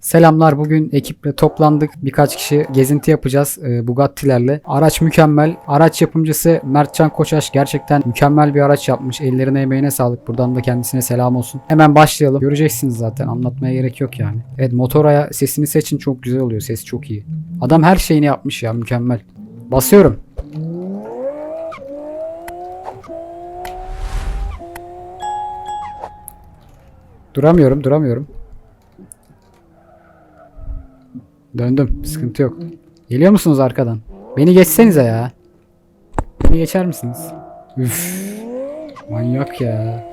Selamlar. Bugün ekiple toplandık. Birkaç kişi gezinti yapacağız e, Bugatti'lerle. Araç mükemmel. Araç yapımcısı Mertcan Koçaş gerçekten mükemmel bir araç yapmış. Ellerine emeğine sağlık. Buradan da kendisine selam olsun. Hemen başlayalım. Göreceksiniz zaten. Anlatmaya gerek yok yani. Evet motora sesini seçin çok güzel oluyor. Ses çok iyi. Adam her şeyini yapmış ya mükemmel. Basıyorum. Duramıyorum, duramıyorum. Döndüm. Sıkıntı yok. Geliyor musunuz arkadan? Beni geçsenize ya. Beni geçer misiniz? Üf. Manyak ya.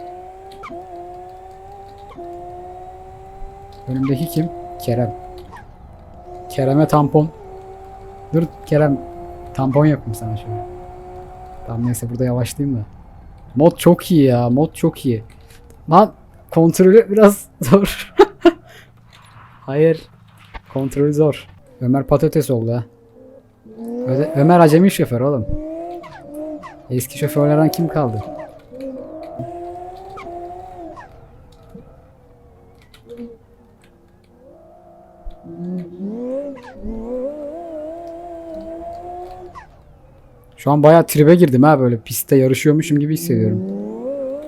Önümdeki kim? Kerem. Kerem'e tampon. Dur Kerem. Tampon yapayım sana şöyle. Tamam neyse burada yavaşlayayım da. Mod çok iyi ya. Mod çok iyi. Lan kontrolü biraz zor. Hayır. Kontrolü zor. Ömer patates oldu ha. Ömer acemi şoför oğlum. Eski şoförlerden kim kaldı? Şu an bayağı tribe girdim ha böyle pistte yarışıyormuşum gibi hissediyorum.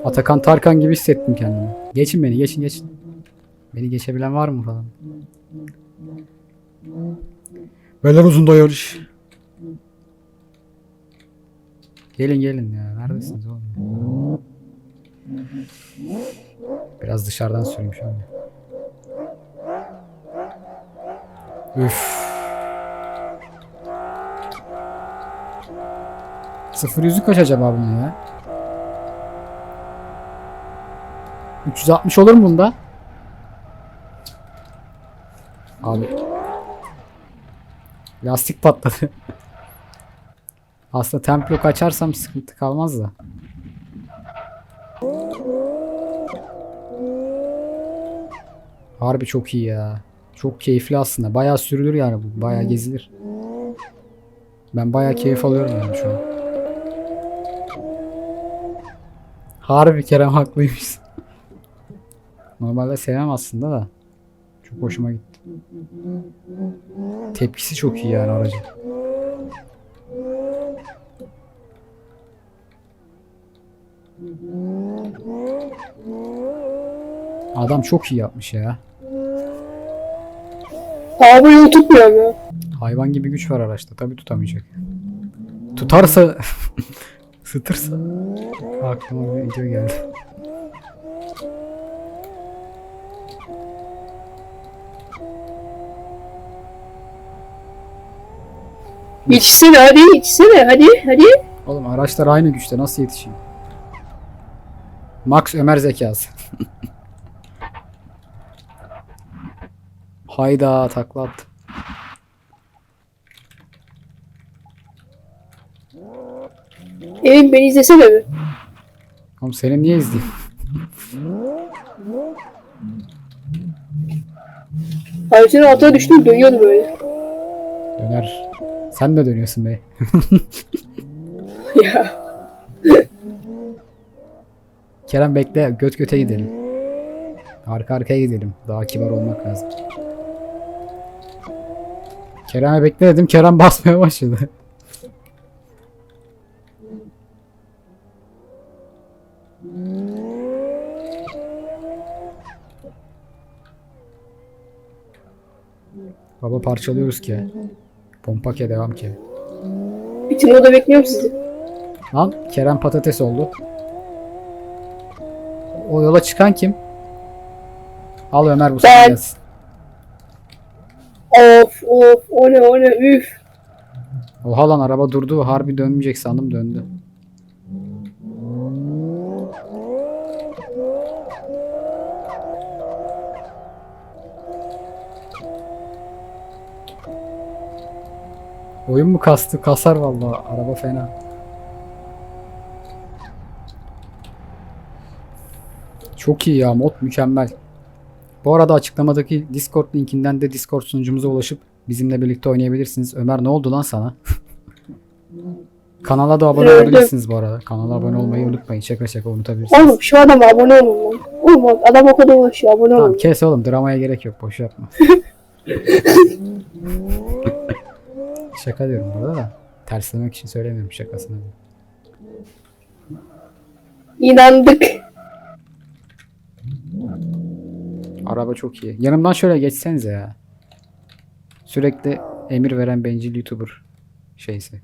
Atakan Tarkan gibi hissettim kendimi. Geçin beni geçin geçin. Beni geçebilen var mı falan? Beyler uzunda yarış. Gelin gelin ya. Neredesiniz oğlum? Biraz dışarıdan süreyim şöyle. Üf. Sıfır yüzü kaç acaba bunun ya? 360 olur mu bunda? Abi. Lastik patladı. Aslında templo açarsam sıkıntı kalmaz da. Harbi çok iyi ya. Çok keyifli aslında. Bayağı sürülür yani bu. Bayağı gezilir. Ben bayağı keyif alıyorum yani şu an. Harbi Kerem haklıymış. Normalde sevmem aslında da. Çok hoşuma gitti. Tepkisi çok iyi yani aracın. Adam çok iyi yapmış ya. Abi yol tutmuyor mu? Hayvan gibi güç var araçta. Tabi tutamayacak. Tutarsa ısıtırsa aklıma bir video geldi. Yetişsene hadi yetişsene hadi hadi. Oğlum araçlar aynı güçte nasıl yetişeyim? Max Ömer zekası. Hayda takla attı. Emin beni izlesene mi? Oğlum seni niye izleyeyim? Haritanın altına düştüm dönüyordu böyle. Döner. Sen de dönüyorsun be. ya. Kerem bekle göt göte gidelim. Arka arkaya gidelim. Daha kibar olmak lazım. Kerem'e bekle dedim. Kerem basmaya başladı. Baba parçalıyoruz ki. Pompa ke devam ki. Bütün oda bekliyorum sizi. Lan Kerem patates oldu. O yola çıkan kim? Al Ömer bu Ben. gelsin. Of of o ne o ne üf. Oha lan araba durdu. Harbi dönmeyecek sandım döndü. Oyun mu kastı? Kasar vallahi. Araba fena. Çok iyi ya. Mod mükemmel. Bu arada açıklamadaki Discord linkinden de Discord sunucumuza ulaşıp bizimle birlikte oynayabilirsiniz. Ömer ne oldu lan sana? Kanala da abone Öldüm. olabilirsiniz bu arada. Kanala abone olmayı unutmayın. Şaka şaka unutabilirsiniz. Oğlum şu adama abone olun lan. Oğlum adam o kadar uğraşıyor abone Tamam olun. kes oğlum dramaya gerek yok boş yapma. Şaka diyorum burada da. Terslemek için söylemiyorum şakasını. İnandık. Araba çok iyi. Yanımdan şöyle geçsenize ya. Sürekli emir veren bencil YouTuber şeysi.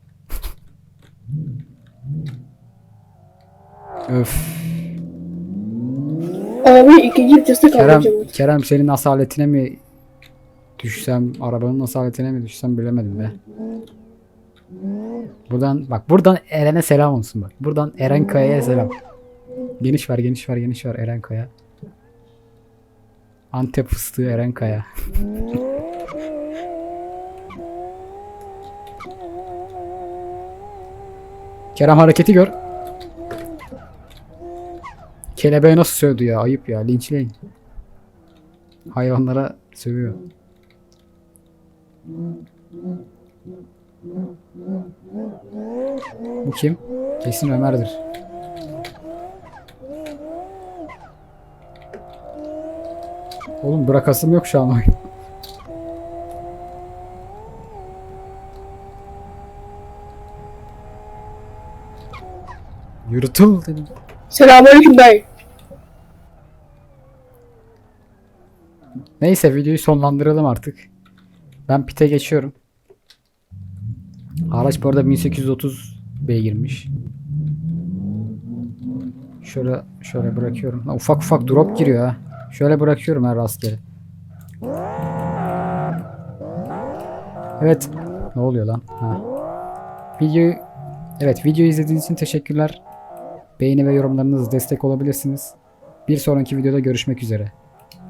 Öf. Abi ikinci viteste Kerem, kalacağım. Kerem senin asaletine mi düşsem, arabanın asaletine mi düşsem bilemedim be. Buradan bak buradan Eren'e selam olsun bak. Buradan Eren Kaya'ya selam. Geniş ver, geniş ver, geniş ver Eren Kaya. Antep fıstığı Eren Kaya. Kerem hareketi gör. Kelebeğe nasıl sövdü ya? Ayıp ya. Linçleyin. Hayvanlara sövüyor. Bu kim? Kesin Ömer'dir. Oğlum bırakasım yok şu an oyun. Yırtıl dedim. Selamünaleyküm dayı. Neyse videoyu sonlandıralım artık. Ben pite geçiyorum. Araç bu arada 1830 beygirmiş. Şöyle şöyle bırakıyorum. Lan ufak ufak drop giriyor ha. Şöyle bırakıyorum her rastgele. Evet. Ne oluyor lan? Ha. Videoyu Evet video izlediğiniz için teşekkürler. Beğeni ve yorumlarınız destek olabilirsiniz. Bir sonraki videoda görüşmek üzere.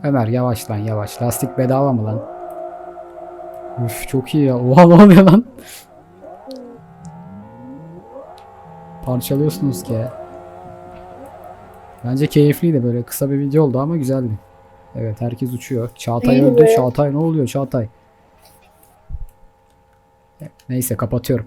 Ömer yavaş lan yavaş. Lastik bedava mı lan? Üf çok iyi ya. Oha ne oluyor lan? Parçalıyorsunuz ki. Bence keyifliydi böyle kısa bir video oldu ama güzeldi. Evet herkes uçuyor. Çağatay öldü. Çağatay ne oluyor Çağatay? Neyse kapatıyorum.